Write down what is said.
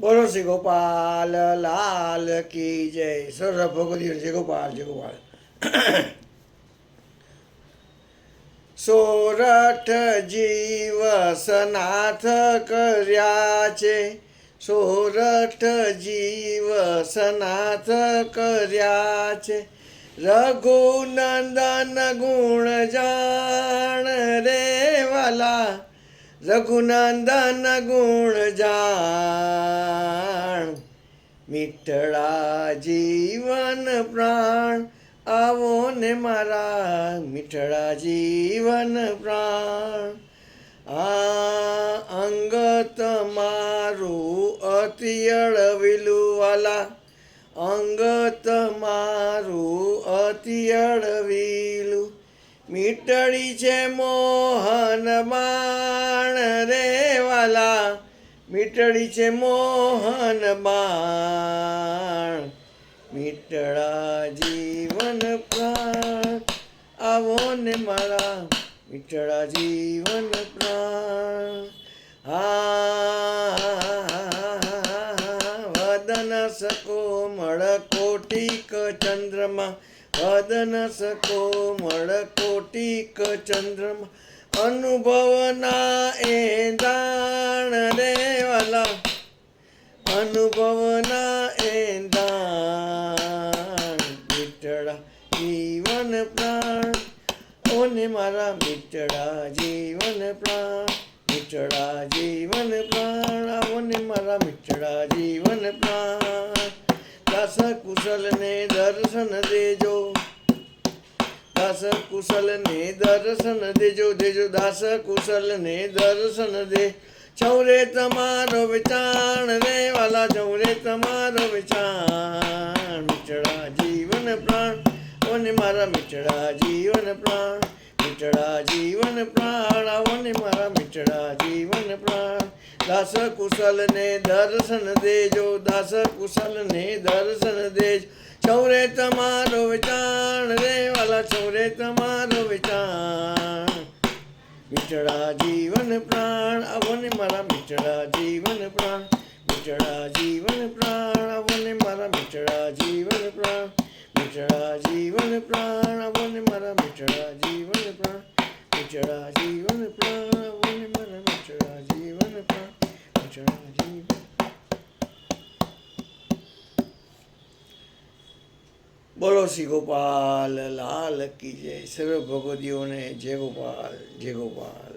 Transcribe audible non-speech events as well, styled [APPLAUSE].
બોલો શ્રી ગોપાલ, લાલ કી જય. સર ભગવતી જય ગોપાલ જય ગોપાલ. [CLEARS THROAT] સોરઠ જીવ સનાથ કર્યા છે. સોરઠ જીવ સનાથ કર્યા છે. રઘુનંદન ગુણ જાણ રે વાલા. રઘુનંદન ગુણ જાણ મીઠળા જીવન પ્રાણ. આવો ને મારા મીઠળા જીવન પ્રાણ. આ અંગ તમારું અતિ અળવિલું વાલા અંગ તમારું અતિ મીટડી છે મોહન બાણ રે વાલા મીટળી છે મોહન બાણ મીટળા જીવન પ્રાણ આવો ને મારા મીટળા જીવન પ્રાણ હા વદન સકો મળ કોટિક ચંદ્રમાં વદન સકો મળ કોટિક ચંદ્રમાં. અનુભવના એ દાણ રે વાલા. અનુભવના એ દાણ મીટડા જીવન પ્રાણ. ઓને મારા મીટડા જીવન પ્રાણ. મીટડા જીવન પ્રાણ. ઓને મારા મીટડા જીવન પ્રાણ. દાસ કુશલને દર્શન દેજો. દાસ કુશલને દર્શન દેજો દેજો દાસ કુશલને દર્શન દે. ચૌરે તમારો વિચાણ રે વાલા, ચૌરે તમારો વિચાણ મિચડા જીવન પ્રાણ, ઓને મારા મિચડા જીવન પ્રાણ. મીઠડા જીવન પ્રાણ, આવોને મારા મીઠડા જીવન પ્રાણ. દાસ કુશલને દર્શન દેજો, દાસ કુશલને દર્શન દેજો. સૌરે તમારો વિચાર, રે વાલા ચૌરે તમારો વિચાર. મીઠડા જીવન પ્રાણ, આવોને મારા મીઠડા જીવન પ્રાણ. મીઠડા જીવન પ્રાણ, આવોને મારા મીઠડા જીવન પ્રાણ. મીઠડા જીવન પ્રાણ આવોને મારા મીઠડા જીવન પ્રાણ મીઠડા જીવન પ્રાણ આવોને મારા મીઠડા જીવન પ્રાણ મીઠડા જીવન બોલો શ્રી ગોપાલ લાલ કી જય સર્વ ભગવતીઓને જય ગોપાલ જય ગોપાલ